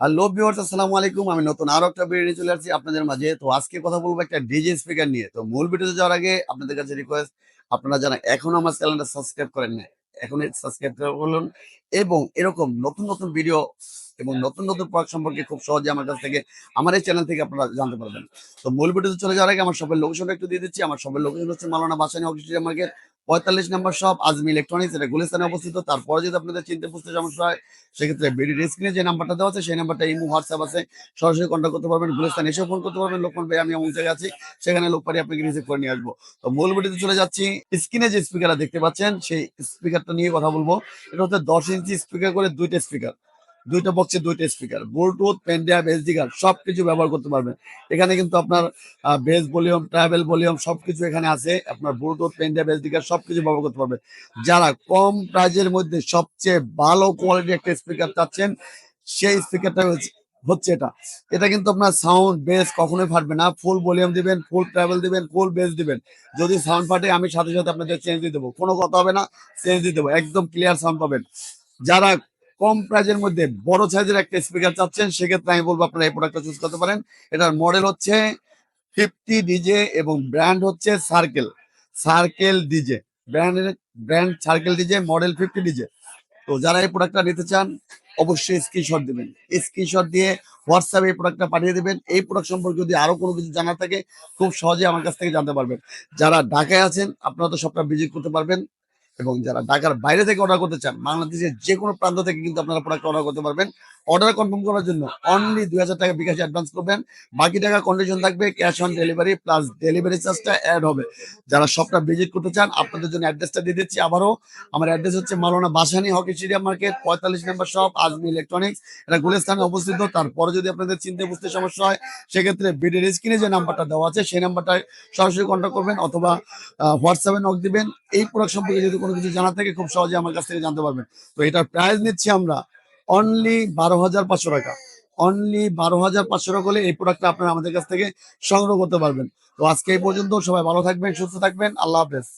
Hello viewers আসসালামু আলাইকুম। আমি নতুন আরও একটা ভিডিও নিয়ে চলে আসছি আপনাদের মাঝে। তো আজকে কথা বলব একটা ডিজে স্পিকার নিয়ে। তো মূল ভিডিওতে যাওয়ার আগে আপনাদের কাছে রিকোয়েস্ট আপনারা যারা এখনও আমার চ্যানেলটা সাবস্ক্রাইব করেন না এখনই সাবস্ক্রাইব করুন এবং এরকম নতুন নতুন ভিডিও এবং নতুন নতুন প্রোডাক্ট সম্পর্কে খুব সহজে আমার কাছ থেকে, আমার এই চ্যানেল থেকে আপনারা জানতে পারবেন। তো মূল ভিডিওতে চলে যাওয়ার আগে আমার সবের লোকেশনটা একটু দিয়ে দিচ্ছি। আমার সবের লোকেশন হচ্ছে মালানা বাসানি অফিসিয়াল মার্কেট পঁয়তাল্লিশ নম্বর শপ আজমি ইলেকট্রনিক্স এটা গুলিস্তানে অবস্থিত। তারপরে যদি আপনাদের চিনতে বুঝতে সমস্যা হয়, সেক্ষেত্রে বিডির স্ক্রিনে যে নাম্বারটা দেওয়া আছে, সেই নাম্বারটা ইমো হোয়াটসঅ্যাপ আছে। সরাসরি কন্ট্যাক্ট করতে পারবেন, গুলিস্তান এসে ফোন করতে পারবেন। লোকমান ভাই, আমি অমুক জায়গায় আছি, সেখানে লোক পারি আপনাকে রিসিভ করে নিয়ে আসব। তো মূল ভিডিওতে চলে যাচ্ছি স্ক্রিনে যে স্পিকারটা দেখতে পাচ্ছেন, সেই স্পিকারটা নিয়ে কথা বলব। এটা হচ্ছে দশ ইঞ্চি স্পিকার করে দুইটা স্পিকার দুইটা বক্সে দুইটা speaker bluetooth pendrive SD card সবকিছু ব্যবহার করতে পারবেন। এখানে কিন্তু আপনার বেস ভলিউম ট্রাভেল ভলিউম সবকিছু এখানে আছে। আপনার ব্লুটুথ পেনড্রাইভ এসডি কার্ড সবকিছু ব্যবহার করতে পারবেন। যারা কম প্রাইজের মধ্যে সবচেয়ে ভালো কোয়ালিটি একটা স্পিকার চাচ্ছেন, সেই স্পিকারটা হচ্ছে এটা। এটা কিন্তু আপনার সাউন্ড বেস কখনোই ফাটবে না। ফুল ভলিউম দিবেন ফুল ট্রাভেল দিবেন ফুল বেস দিবেন। যদি সাউন্ড ফাটে, আমি সাথে সাথে আপনাদের চেঞ্জ দিয়ে দেবো। কোনো কথা হবে না চেঞ্জ দিয়ে দেবো। একদম ক্লিয়ার সাউন্ড পাবেন। যারা কম প্রাইজের মধ্যে বড় সাইজের একটা স্পিকার চাচ্ছেন, সেক্ষেত্রে আমি বলব আপনারা এই প্রোডাক্টটা চুজ করতে পারেন। এটার মডেল হচ্ছে ফিফটি ডিজে এবং ব্র্যান্ড হচ্ছে সার্কেল সার্কেল ডিজে ব্র্যান্ডের brand circle DJ model fifty DJ তো যারা এই প্রোডাক্টটা নিতে চান, অবশ্যই স্ক্রিনশট দিবেন। স্ক্রিনশট দিয়ে হোয়াটসঅ্যাপে এই প্রোডাক্টটা পাঠিয়ে দেবেন। এই প্রোডাক্ট সম্পর্কে যদি আরও কোনো কিছু জানা থাকে, খুব সহজে আমার কাছ থেকে জানতে পারবেন। যারা ঢাকায় আছেন, আপনারা তো সবটা ভিজিট করতে পারবেন। এবং যারা ঢাকার বাইরে থেকে অর্ডার করতে চান, বাংলাদেশের যে কোনো প্রান্ত থেকে কিন্তু আপনারা প্রোডাক্ট অর্ডার করতে পারবেন। অর্ডার কনফার্ম করার জন্য অনলি দুই হাজার টাকা বিকাশ অ্যাডভান্স করবেন। বাকি টাকা কন্ডিশন থাকবে cash on delivery plus delivery চার্জটা অ্যাড হবে। যারা শপটা ভিজিট করতে চান, আপনাদের জন্য অ্যাড্রেসটা দিয়ে দিচ্ছি আবারও। আমার অ্যাড্রেস হচ্ছে মালোনা বাসানি হকি স্টেডিয়াম মার্কেট পঁয়তাল্লিশ নম্বর শপ আজমি ইলেকট্রনিক্স এটা গুলিস্তানে অবস্থিত। তারপরে যদি আপনাদের চিনতে বুঝতে সমস্যা হয়, সেক্ষেত্রে বিডির স্ক্রিনে যে নাম্বারটা দেওয়া আছে, সেই নাম্বারটায় সরাসরি কন্ট্যাক্ট করবেন অথবা হোয়াটসঅ্যাপে নক দিবেন। এই প্রোডাক্ট সম্পর্কে যদি কোনো কিছু জানা থাকে, খুব সহজে আমার কাছ থেকে জানতে পারবেন। তো এটার প্রাইস নিচ্ছি আমরা অনলি বারো হাজার পাঁচশো টাকা। অনলি বারো হাজার পাঁচশো টাকা হলে এই প্রোডাক্টটা আপনারা আমাদের কাছ থেকে সংগ্রহ করতে পারবেন। তো আজকে এই পর্যন্ত সবাই ভালো থাকবেন, সুস্থ থাকবেন। আল্লাহ হাফেজ।